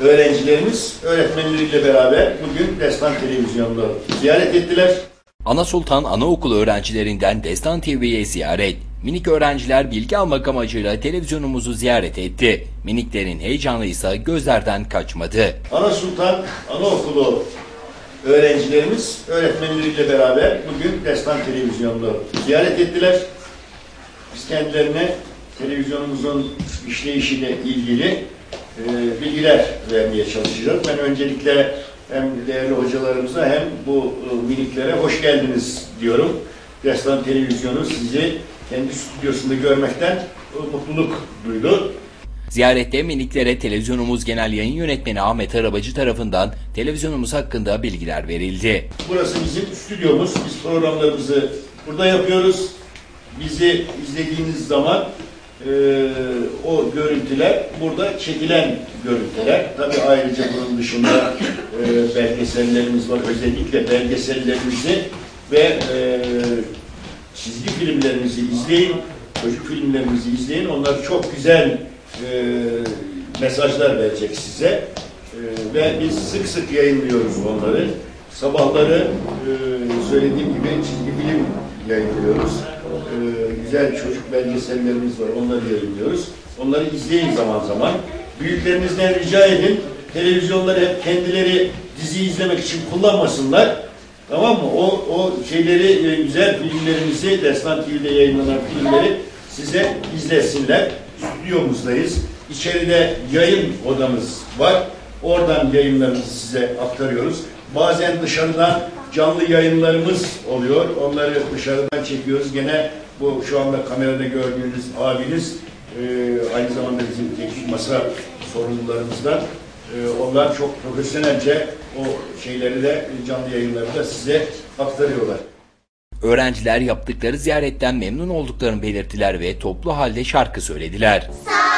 öğrencilerimiz öğretmenleriyle beraber bugün Destan Televizyonu'nu ziyaret ettiler. Ana Sultan Anaokulu öğrencilerinden Destan TV'ye ziyaret. Minik öğrenciler bilgi almak amacıyla televizyonumuzu ziyaret etti. Miniklerin heyecanı ise gözlerden kaçmadı. Ana Sultan Anaokulu öğrencilerimiz öğretmenleriyle beraber bugün Destan Televizyonu'nu ziyaret ettiler. Biz kendilerine televizyonumuzun işleyişiyle ilgili bilgiler vermeye çalışacağız. Ben öncelikle hem değerli hocalarımıza hem bu e, miniklere hoş geldiniz diyorum. Destan Televizyonu sizi kendi stüdyosunda görmekten e, mutluluk duydu. Ziyarette miniklere televizyonumuz genel yayın yönetmeni Ahmet Arabacı tarafından televizyonumuz hakkında bilgiler verildi. Burası bizim stüdyomuz. Biz programlarımızı burada yapıyoruz. Bizi izlediğiniz zaman e, o görüntüler burada çekilen görüntüler. Tabii ayrıca bunun dışında e, belgesellerimiz var. Özellikle belgesellerimizi ve e, çizgi filmlerimizi izleyin. Çocuk filmlerimizi izleyin. Onlar çok güzel e, mesajlar verecek size. E, ve biz sık sık yayınlıyoruz onları. Sabahları e, söylediğim gibi çizgi film yayınlıyoruz. E, güzel çocuk belgesellerimiz var. Onları yayınlıyoruz. Onları izleyin zaman zaman. Büyüklerinizden rica edin. Televizyonları hep kendileri dizi izlemek için kullanmasınlar. Tamam mı? O, o şeyleri, e, güzel filmlerimizi, Destan TV'de yayınlanan filmleri size izlesinler. Stüdyomuzdayız. İçeride yayın odamız var. Oradan yayınlarımızı size aktarıyoruz. Bazen dışarıdan canlı yayınlarımız oluyor. Onları dışarıdan çekiyoruz. Gene bu şu anda kamerada gördüğünüz abiniz e, aynı zamanda bizim teknik masa sorumlularımızdan. E, onlar çok profesyonelce o şeyleri de canlı yayınları da size aktarıyorlar. Öğrenciler yaptıkları ziyaretten memnun olduklarını belirttiler ve toplu halde şarkı söylediler. Sağ